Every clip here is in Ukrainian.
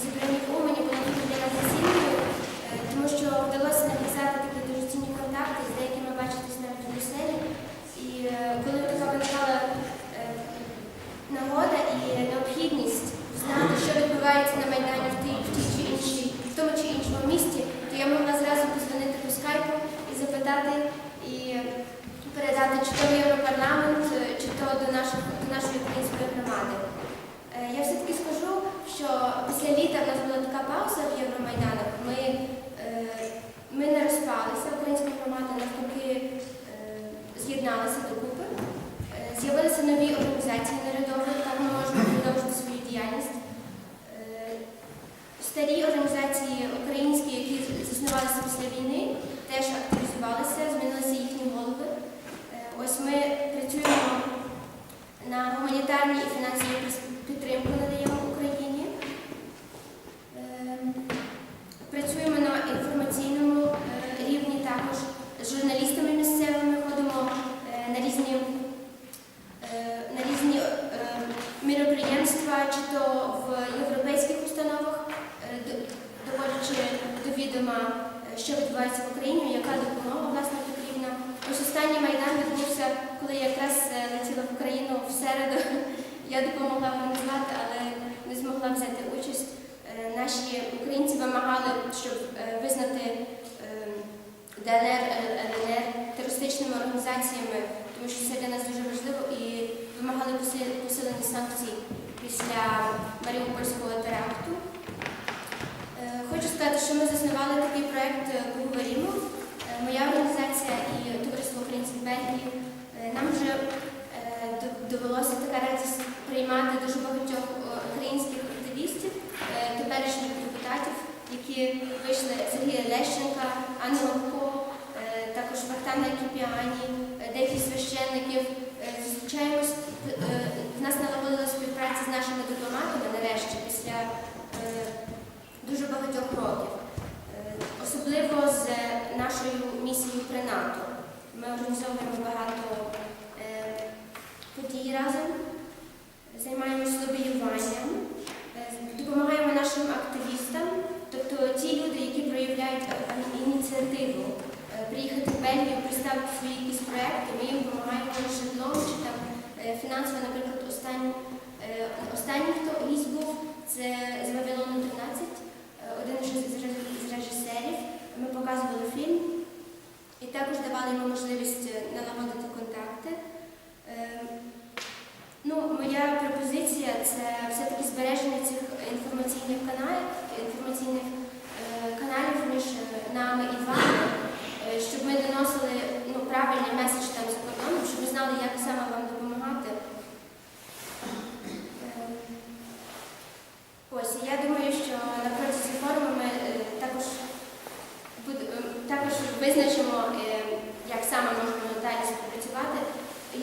зібрані омені були для нас цінною, е, тому що вдалося нав'язати такі дуже цінні контакти, з деякими бачитись навіть у Брюсселі. І е, коли така виникала е, нагода і необхідність знати, що відбувається на Майдані в чи тому чи іншому місті, то я могла зразу позвонити по скайпу і запитати і передати чи то в Європарламент, чи то до нашої, до нашої української громади. Я все-таки скажу що після літа в нас була така пауза в Євромайданах. Ми, е, ми не розпалися, українська громада навпаки е, з'єдналася докупи. Е, З'явилися нові організації народові, так ми можемо продовжити свою діяльність. Е, Старі організації українські, які заснувалися після війни, теж активізувалися, змінилися їхні голови. Е, Ось ми працюємо на гуманітарній і фінансовій пис- підтримку надаємо Україні. Е, Працюємо на інформаційному е, рівні також з журналістами місцевими, ходимо е, на різні, е, на різні е, міроприємства, то в європейських установах, е, доводячи до відома, е, що відбувається в Україні, яка допомога власне потрібна. Ось останній майдан відбувся, коли я якраз е, летіла в Україну в середу. Я допомогла організувати, але не змогла взяти участь. Наші українці вимагали, щоб визнати ДНР, ЛНР терористичними організаціями, тому що це для нас дуже важливо, і вимагали посил- посилені санкції після Маріупольського теракту. Е, Хочу сказати, що ми заснували такий проєкт Поговоримо. Е, Моя організація і Товариство українців Бельгії. Е, Нам вже е, довелося така радість приймати дуже багатьох е, українських активістів, е, теперішніх депутатів, які вийшли Сергія Лещенка, Анна Ловко, е, також Вахтана Кіпіані, е, деякі священників. Е, Зустрічаємось, е, в нас налагодила співпраця з нашими дипломатами нарешті після е, дуже багатьох років. Е, Особливо з нашою місією при НАТО. Ми організовуємо багато е, подій разом, займаємося лобіюванням, е, допомагаємо нашим активістам, тобто ті люди, які проявляють е, ініціативу е, приїхати в Бельгію, представити свої якісь проекти, ми їм допомагаємо житлом чи там фінансово, наприклад, останній, е, останній хто гість був, це з Вавилону 13, е, один з з режисерів. Ми показували фільм і також давали йому можливість е, налагодити контакти. Е, Ну, моя пропозиція це все-таки збереження цих інформаційних каналів, інформаційних е, каналів між е, нами і вами, е, щоб ми доносили ну, правильний меседж там за кордоном, щоб ми знали, як саме вам допомагати. Е, Ось, і я думаю, що на протязі форуму ми е, також, буд- е, також визначимо, е, як саме можемо далі співпрацювати.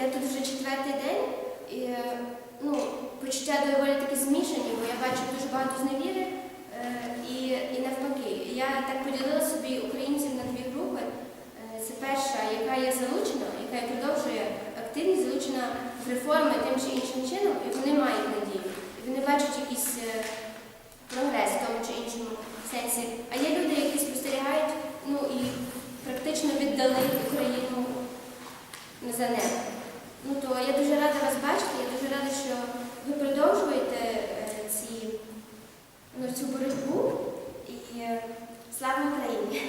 Я тут вже четвертий день, і е, ну, почуття доволі таки змішані, бо я бачу дуже багато зневіри е, і, і навпаки. Я так поділила собі українців на дві групи. Це перша, яка є залучена, яка продовжує активність, залучена в реформи тим чи іншим чином, і вони мають надію. І вони бачать якийсь За небо. Ну, то я дуже рада вас бачити, я дуже рада, що ви продовжуєте е, ці, ну, цю боротьбу і е, слава Україні!